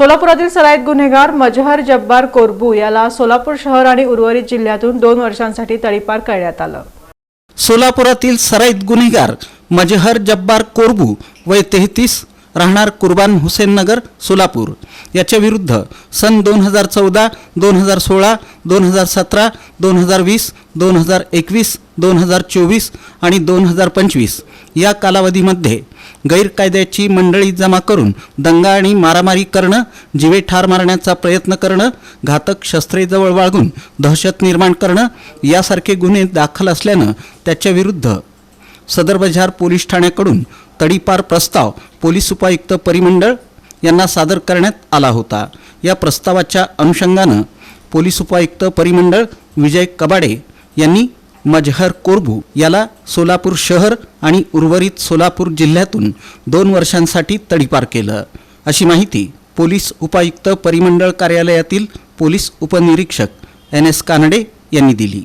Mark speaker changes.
Speaker 1: सोलापुरातील सराईत गुन्हेगार मजहर जब्बार कोरबू याला सोलापूर शहर आणि उर्वरित जिल्ह्यातून दोन वर्षांसाठी तडीपार करण्यात आलं.
Speaker 2: सोलापुरातील सराईत गुन्हेगार मजहर जब्बार कोरबू वय तेहतीस राहणार कुर्बान हुसेन नगर सोलापूर. याच्या विरुद्ध सन दोन हजार चौदा दोन हजार सोळा दोन हजार सतरा दोन हजार वीस दोन हजार एकवीस दोन हजार चोवीस आणि दोन हजार पंचवीस या कालावधीमध्ये गैरकायद्याची मंडळी जमा करून दंगा आणि मारामारी करणं जिवे ठार मारण्याचा प्रयत्न करणं घातक शस्त्रे जवळ बाळगून दहशत निर्माण करणं यासारखे गुन्हे दाखल असल्यानं त्याच्याविरुद्ध सदर बजार पोलीस ठाण्याकडून तडीपार प्रस्ताव पोलीस उपायुक्त परिमंडळ यांना सादर करण्यात आला होता. या प्रस्तावाच्या अनुषंगानं पोलीस उपायुक्त परिमंडळ विजय कबाडे यांनी मजहर कोरबू याला सोलापूर शहर आणि उर्वरित सोलापूर जिल्ह्यातून दोन वर्षांसाठी तडीपार केलं. अशी माहिती पोलीस उपायुक्त परिमंडळ कार्यालयातील पोलीस उपनिरीक्षक एन एस कानडे यांनी दिली.